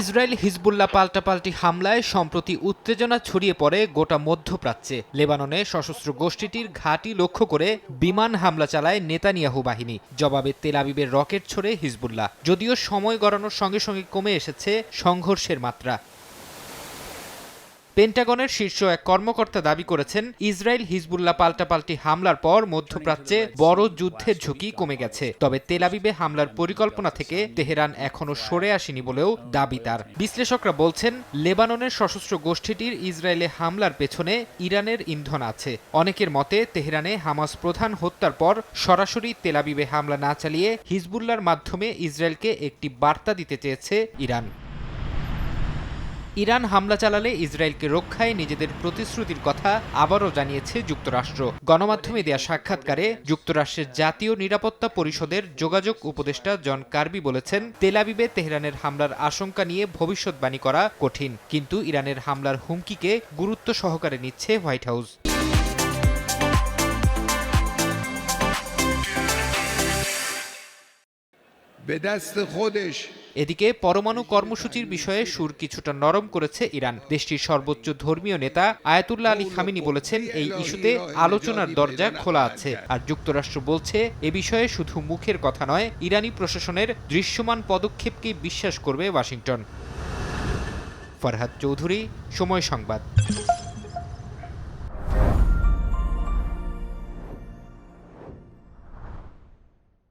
Israel Hezbollah পাল্টাপাল্টি হামলায় সম্প্রতি উত্তেজনা ছড়িয়ে পড়ে গোটা মধ্যপ্রাচ্যে। লেবাননে সশস্ত্র গোষ্ঠীটির ঘাঁটি লক্ষ্য করে বিমান হামলা চালায় নেতানিয়াহু বাহিনী। জবাবে তেলাবিবের রকেট ছড়ে হিজবুল্লাহ। যদিও সময় গড়ানোর সঙ্গে সঙ্গে কমে এসেছে সংঘর্ষের মাত্রা। পেন্টাগনের শীর্ষ এক কর্মকর্তা দাবি করেছেন, ইসরায়েল হিজবুল্লাহ পাল্টাপাল্টি হামলার পর মধ্যপ্রাচ্যে বড় যুদ্ধের ঝুঁকি কমে গেছে। তবে তেলাবিবে হামলার পরিকল্পনা থেকে তেহরান এখনও সরে আসেনি বলেও দাবি তার। বিশ্লেষকরা বলছেন, লেবাননের সশস্ত্র গোষ্ঠীটির ইসরায়েলে হামলার পেছনে ইরানের ইন্ধন আছে। অনেকের মতে, তেহরানে হামাস প্রধান হত্যার পর সরাসরি তেলাবিবে হামলা না চালিয়ে হিজবুল্লার মাধ্যমে ইসরায়েলকে একটি বার্তা দিতে চেয়েছে ইরান। ইরান হামলা চালালে ইসরায়েলকে রক্ষায় নিজেদের প্রতিশ্রুতির কথা আবারও জানিয়েছে যুক্তরাষ্ট্র। গণমাধ্যমে দেয়া সাক্ষাৎকারে যুক্তরাষ্ট্রের জাতীয় নিরাপত্তা পরিষদের যোগাযোগ উপদেষ্টা জন কার্বি বলেছেন তেলাবিবে তেহরানের হামলার আশঙ্কা নিয়ে ভবিষ্যৎবাণী করা কঠিন, কিন্তু ইরানের হামলার হুমকিকে গুরুত্ব সহকারে নিচ্ছে হোয়াইট হাউস। এদিকে পরমাণু কর্মসূচির বিষয়ে সুর কিছুটা নরম করেছে ইরান। দেশটির সর্বোচ্চ ধর্মীয় নেতা আয়াতুল্লাহ আলী খামিনি বলেছেন, এই ইস্যুতে আলোচনার দরজা খোলা আছে। আর যুক্তরাষ্ট্র বলছে, এ বিষয়ে শুধু মুখের কথা নয়, ইরানি প্রশাসনের দৃশ্যমান পদক্ষেপকে বিশ্বাস করবে ওয়াশিংটন। ফরহাদ চৌধুরী, সময় সংবাদ।